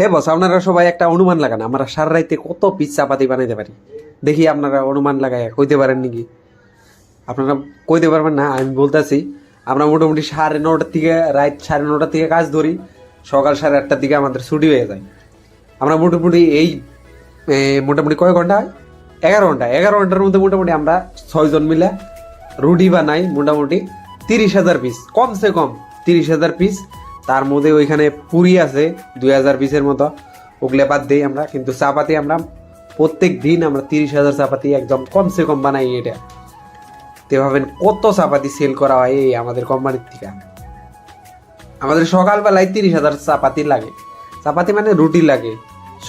হে বস, আপনারা সবাই একটা অনুমান লাগান, আমরা সারা রাইতে কত পিস চাপাতি বানাইতে পারি? দেখি আপনারা অনুমান লাগাই কইতে পারেন নাকি? আপনারা কইতে পারবেন না, আমি বলতেছি, আমরা মোটামুটি সাড়ে নটার থেকে রাত সাড়ে নটার থেকে কাজ ধরি, সকাল সাড়ে আটটার দিকে আমাদের ছুটি হয়ে যায়। আমরা মোটামুটি এই মোটামুটি কয় ঘণ্টা এগারো ঘণ্টা, এগারো ঘণ্টার মধ্যে মোটামুটি আমরা ছয়জন মিলে রুটি বানাই মোটামুটি তিরিশ হাজার পিস কমসে কম তিরিশ হাজার পিস তার মধ্যে ওইখানে পুরি আছে, দুই হাজার পিসের মতো। ওগুলো বাদ দিই আমরা, কিন্তু চাপাতি আমরা প্রত্যেক দিন আমরা তিরিশ হাজার চাপাতি একদম কমসে কম বানাই এটা। তে ভাবেন কত চাপাতি সেল করা হয় এই আমাদের কোম্পানির থেকে? আমাদের সকালবেলায় তিরিশ হাজার চাপাতি লাগে। চাপাতি মানে রুটি লাগে,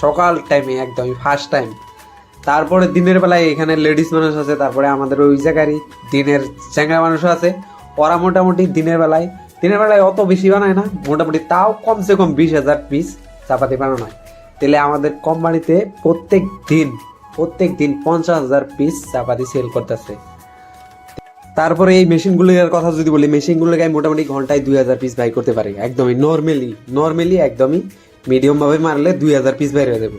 সকাল টাইমে একদমই ফার্স্ট টাইম তারপরে দিনের বেলায় এখানে লেডিস মানুষ আছে, তারপরে আমাদের ওই জায়গারই দিনের চ্যাংরা মানুষও আছে। ওরা মোটামুটি দিনের বেলায় দিনের বেলায় অত বেশি বানায় না, মোটামুটি তাও কমসে কম বিশ হাজার পিস চাপাতি বানানো হয় তাহলে আমাদের কোম্পানিতে প্রত্যেক দিন প্রত্যেক দিন পঞ্চাশ হাজার পিস চাপাতি সেল করতেছে। তারপরে এই মেশিনগুলোর কথা যদি বলি, মেশিনগুলোকে আমি মোটামুটি ঘন্টায় দুই হাজার পিস বাই করতে পারি। একদমই নর্মালি নর্মালি একদমই মিডিয়ামভাবে মারলে দুই হাজার পিস বাইরে যাবে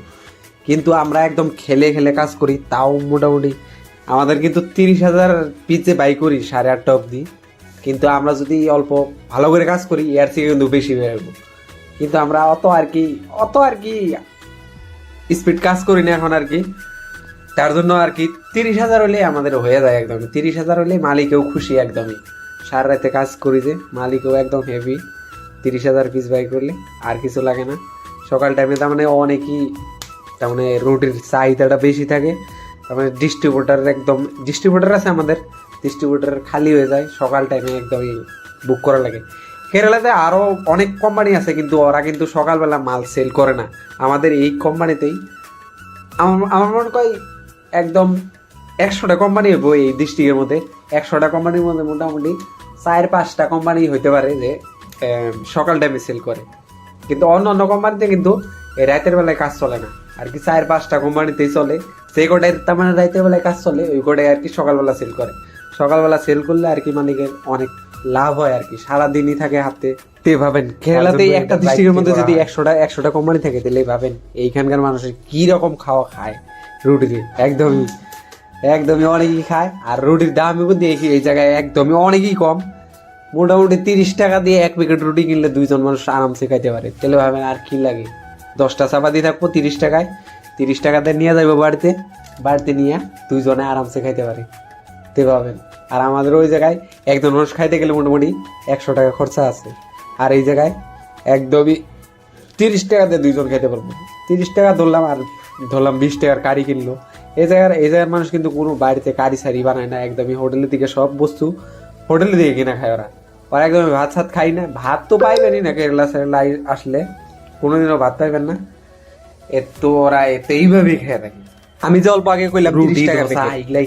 কিন্তু আমরা একদম খেলে খেলে কাজ করি, তাও মোটামুটি আমাদের কিন্তু তিরিশ হাজার পিসে বাই করি সাড়ে আটটা অবধি। কিন্তু আমরা যদি অল্প ভালো করে কাজ করি, এর থেকে কিন্তু বেশি যাব। কিন্তু আমরা অত আর কি, অত আর কি স্পিড কাজ করি না এখন আর কি। তার জন্য আর কি তিরিশ হাজার হলে আমাদের হয়ে যায় একদম তিরিশ হাজার হলে মালিকেও খুশি একদমই। সারা রাতে কাজ করি যে, মালিকও একদম হেভি তিরিশ হাজার পিস বাই করলে আর কিছু লাগে না। সকাল টাইমে তার মানে অনেকই তার মানে রুটির চাহিদাটা বেশি থাকে। তার মানে ডিস্ট্রিবিউটার একদম ডিস্ট্রিবিউটার আছে আমাদের। ডিস্ট্রিবিউটার খালি হয়ে যায়, সকাল টাইমে একদমই বুক করা লাগে। কেরালাতে আরও অনেক কোম্পানি আছে কিন্তু ওরা কিন্তু সকালবেলা মাল সেল করে না। আমাদের এই কোম্পানিতেই আমার আমার মনে হয় একদম একশোটা কোম্পানি হইব এই ডিস্ট্রিক্টের মধ্যে। একশোটা কোম্পানির মধ্যে মোটামুটি চার, পাঁচটা কোম্পানি হইতে পারে যে সকাল টাইমে সেল করে। কিন্তু অন্য অন্য কোম্পানিতে কিন্তু রাতের বেলায় কাজ চলে না। আর কি চার, পাঁচটা কোম্পানিতেই চলে। সেই কোটায় তার মানে রাতের বেলায় কাজ চলে, ওই কোটায় আর কি সকালবেলা সেল করে। সকালবেলা সেল করলে আর কি মালিকের অনেক লাভ হয় আর কি। সারাদিনই থাকে হাতে। তে ভাবেন একটা ডিস্ট্রিক্টের মধ্যে যদি একশোটা একশোটা কোম্পানি থাকে তাহলে ভাবেন এইখানকার মানুষের কি রকম খাওয়া খায়? রুটি একদমই একদমই অনেকই খায় আর রুটির দাম কিন্তু এই এই জায়গায় একদমই অনেকই কম। মোটামুটি তিরিশ টাকা দিয়ে এক প্যাকেট রুটি কিনলে দুইজন মানুষ আরামসে খাইতে পারে। তাহলে ভাবেন আর কি লাগে? দশটা চাপাতি থাকব তিরিশ টাকায়। তিরিশ টাকাতে নিয়ে যাব বাড়িতে। বাড়িতে নিয়ে দুইজনে আরামসে খাইতে পারে। তে পাবেন। আর আমাদের ওই জায়গায় একজন মানুষ খাইতে গেলে মোটামুটি একশো টাকা খরচা আছে। আর এই জায়গায় একদমই তিরিশ টাকাতে দুইজন খেতে পারব। তিরিশ টাকা ধরলাম আর ধরলাম বিশ টাকার কারি কিনলো। এই জায়গার এই জায়গার মানুষ কিন্তু কোনো বাড়িতে কারি সারি বানায় না, একদমই হোটেলের দিকে সব বস্তু হোটেলের দিকে কিনা খায় ওরা। ওরা একদমই ভাত সাত খাই না। ভাত তো পাইবেনই না কেরালা সেরালা আসলে। কোনোদিনও ভাত পাইবেন না। এর তো ওরা এতে এইভাবেই খেয়ে থাকে। আমি যে অল্প আগে কইলাম রুটি, তিরিশ টাকা ধোসা,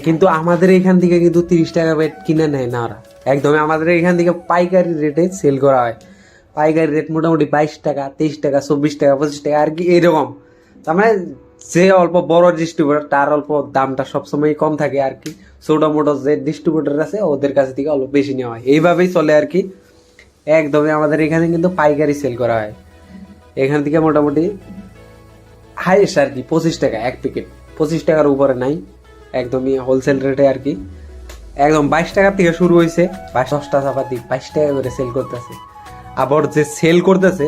কিন্তু আমাদের এখান থেকে কিন্তু তিরিশ টাকা বেড কিনে নেয় না ওরা। একদমই আমাদের এখান থেকে পাইকারি রেটে সেল করা হয়। পাইকারি রেট মোটামুটি বাইশ টাকা তেইশ টাকা চব্বিশ টাকা পঁচিশ টাকা আর কি এরকম। তার মানে যে অল্প বড় ডিস্ট্রিবিউটার তার অল্প দামটা সবসময় কম থাকে আর কি। ছোট মোটো যে ডিস্ট্রিবিউটার আছে ওদের কাছ থেকে অল্প বেশি নেওয়া হয়। এইভাবেই চলে আর কি। একদমই আমাদের এখানে কিন্তু পাইকারি সেল করা হয়। এখান থেকে মোটামুটি হাইয়েস্ট আর কি পঁচিশ টাকা এক প্যাকেট পঁচিশ টাকার উপরে নাই। একদমই হোলসেল রেটে আর কি। একদম বাইশ টাকার থেকে শুরু হয়েছে, বাইশ দশটা চাপাতি, বাইশ টাকা করে সেল করতেছে। আবার যে সেল করতেছে,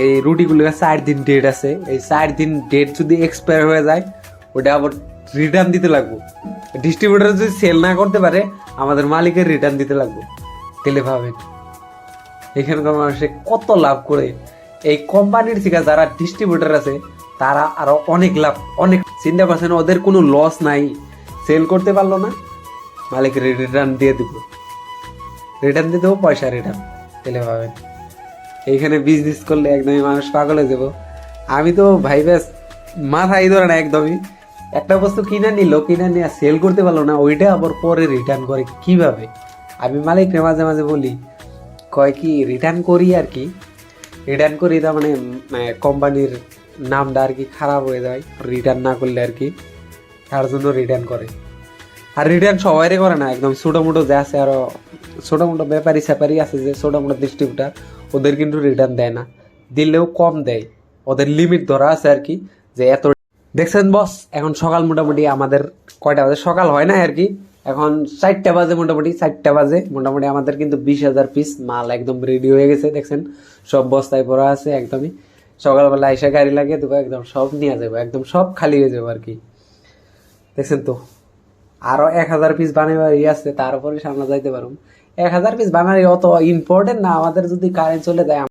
এই রুটিগুলো চার দিন ডেট আছে। এই চার দিন ডেট যদি এক্সপায়ার হয়ে যায়, ওটা আবার রিটার্ন দিতে লাগবো। ডিস্ট্রিবিউটার যদি সেল না করতে পারে, আমাদের মালিকের রিটার্ন দিতে লাগবো। তেলে ভাবেন, এখানকার মানুষে কত লাভ করে। এই কোম্পানির থেকে যারা ডিস্ট্রিবিউটার আছে তারা আরও অনেক লাভ, অনেক চিন্তা করছেন ওদের কোনো লস নাই। সেল করতে পারল না। মালিক রিটার্ন দিয়ে দিব। রিটার্ন দিয়ে দেবো, পয়সা রিটার্ন তাহলে ভাবেন, এইখানে বিজনেস করলে একদমই মানুষ পাগল হয়ে যাব। আমি তো ভাই ব্যাস, মাথায় ধরে না একদমই। একটা বস্তু কিনে নিল, কিনে নিয়ে সেল করতে পারল না, ওইটা আবার পরে রিটার্ন করে কীভাবে? আমি মালিককে মাঝে মাঝে বলি, কয় কি রিটার্ন করি আর কি। রিটার্ন করি তার মানে কোম্পানির নামটা আর কি খারাপ হয়ে যায় রিটার্ন না করলে আর কি, তার জন্য রিটার্ন করে। আর রিটার্ন সবাইরে করে না, একদম ছোটো মোটো যে আছে আরও ছোটো মোটো ব্যাপারী স্যাপারি আছে যে ছোটো মোটো ডিস্ট্রিবিউটার ওদের কিন্তু রিটার্ন দেয় না। দিলেও কম দেয়। ওদের লিমিট ধরা আছে আর কি, যে এত দেখছেন বস এখন সকাল মোটামুটি আমাদের কয়টা বাজে? সকাল হয় না আর কি, এখন চারটা বাজে মোটামুটি, চারটা বাজে। মোটামুটি আমাদের কিন্তু বিশ হাজার পিস মাল একদম রেডি হয়ে গেছে, দেখছেন? সব বস্তায় পড়া আছে একদমই। সকালবেলা এসে গাড়ি লাগিয়ে দেবো একদম সব নিয়ে যাব, একদম সব খালি হয়ে যাব আর কি। দেখছেন তো? আরও এক হাজার পিস বানাবার ইয়ে আছে, তারপরে সামনে যাইতে পারুন এক হাজার পিস বানাই অত ইম্পর্টেন্ট না, আমাদের যদি কারেন্ট চলে যায়